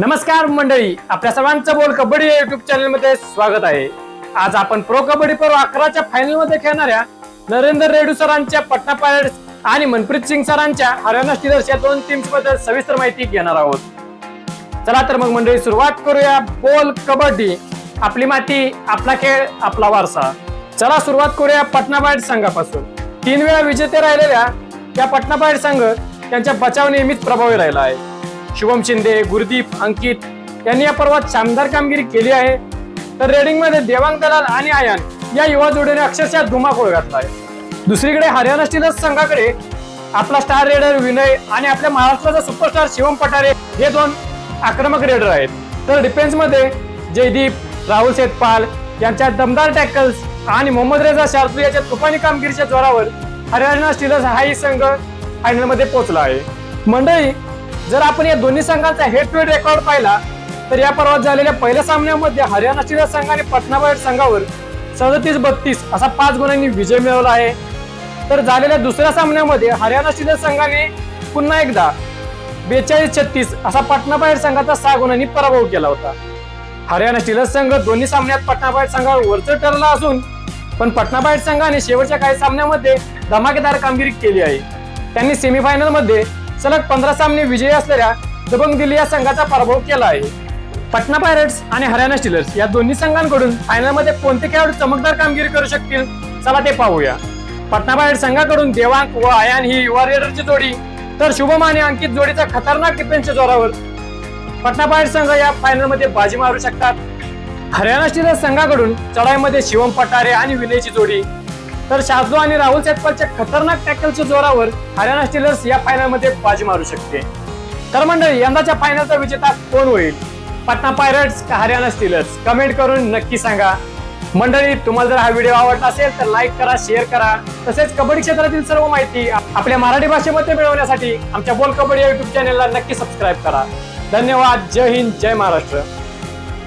नमस्कार मंडळी आपल्या सर्वांचं बोल कबड्डी या युट्यूब चॅनलमध्ये स्वागत आहे. आज आपण प्रो कबड्डी प्रो अकराच्या फायनलमध्ये खेळणाऱ्या नरेंद्र रेडू सरांच्या पटना पायरेट्स आणि मनप्रीत सिंग सरांच्या हरियाणा स्टीलर्स या दोन टीम्सबद्दल सविस्तर माहिती घेणार आहोत. चला तर मग मंडळी सुरुवात करूया बोल कबड्डी. आपली माती आपला खेळ आपला वारसा. चला सुरुवात करूया पटना पायरेट्स संघापासून. तीन वेळा विजेते राहिलेल्या या पटना पायरेट्स संघ त्यांच्या बचाव नेहमीच प्रभावी राहिला आहे. शुभम शिंदे गुरदीप अंकित यांनी या पर्वात शानदार कामगिरी केली आहे. तर रेडिंगमध्ये देवांग दलाल आणि आयान या युवा जोडीने अक्षरशः धुमाकूळ घातला आहे. दुसरीकडे हरियाणा स्टीलर्स संघाकडे आपला स्टार रेडर विनय आणि आपल्या महाराष्ट्राचा सुपरस्टार शिवम पठारे हे दोन आक्रमक रेडर आहेत. तर डिफेन्समध्ये जयदीप राहुल सेतपाल यांच्या दमदार टॅकल्स आणि मोहम्मद रेजा शार्दू याच्या तुफानी कामगिरीच्या जोरावर हरियाणा स्टीलर्स हाही संघ फायनलमध्ये पोहोचला आहे. मंडळी जर आपण या दोन्ही संघांचा हेड टू हेड रेकॉर्ड पाहिला तर या पर्वात झालेल्या पहिल्या सामन्यामध्ये हरियाणा स्टीलर्स संघाने पटनाबाहेर संघावर सदतीस बत्तीस असा पाच गुणांनी विजय मिळवला आहे. तर झालेल्या दुसऱ्या सामन्यामध्ये हरियाणा स्टीलर्स संघाने पुन्हा एकदा बेचाळीस छत्तीस असा पटनाबाहेर संघाचा सहा गुणांनी पराभव केला होता. हरियाणा स्टीलर्स संघ दोन्ही सामन्यात पटनाबाहेर संघावर वरचं ठरला असून पण पटनाबाहेर संघाने शेवटच्या काही सामन्यामध्ये धमाकेदार कामगिरी केली आहे. त्यांनी सेमीफायनलमध्ये सलग पंधरा सामने विजयी असलेल्या दबंग दिल्ली या संघाचा पराभव केला आहे. पटना पायरेट्स आणि हरियाणा स्टीलर्स या दोन्ही संघांकडून फायनलमध्ये कोणते खेळाडू चमकदार कामगिरी करू शकतील? चला ते पाहूया. पटना पायरेट्स संघाकडून देवांक व आयान ही युवा रेडरची जोडी. तर शुभम आणि अंकित जोडीचा खतरनाक डिफेन्सच्या जोरावर. पटना पायरेट्स संघ या फायनलमध्ये बाजी मारू शकतात. हरियाणा स्टीलर्स संघाकडून चढाईमध्ये शिवम पटारे आणि विनयची जोडी. तर शार्दू आणि राहुल सेतपालच्या खतरनाक टॅकलच्या जोरावर हरियाणा स्टीलर्स या फायनलमध्ये बाजी मारू शकते. तर मंडळी यंदाच्या फायनलचा विजेता कोण होईल? पटना पायरट्स का हरियाणा स्टीलर्स कमेंट करून नक्की सांगा. मंडळी तुम्हाला जर हा व्हिडिओ आवडला असेल तर लाईक करा शेअर करा. तसेच कबड्डी क्षेत्रातील सर्व माहिती आपल्या मराठी भाषेमध्ये मिळवण्यासाठी आमच्या बोल कबड्डी या युट्यूब चॅनेलला नक्की सबस्क्राईब करा. धन्यवाद. जय हिंद. जय महाराष्ट्र.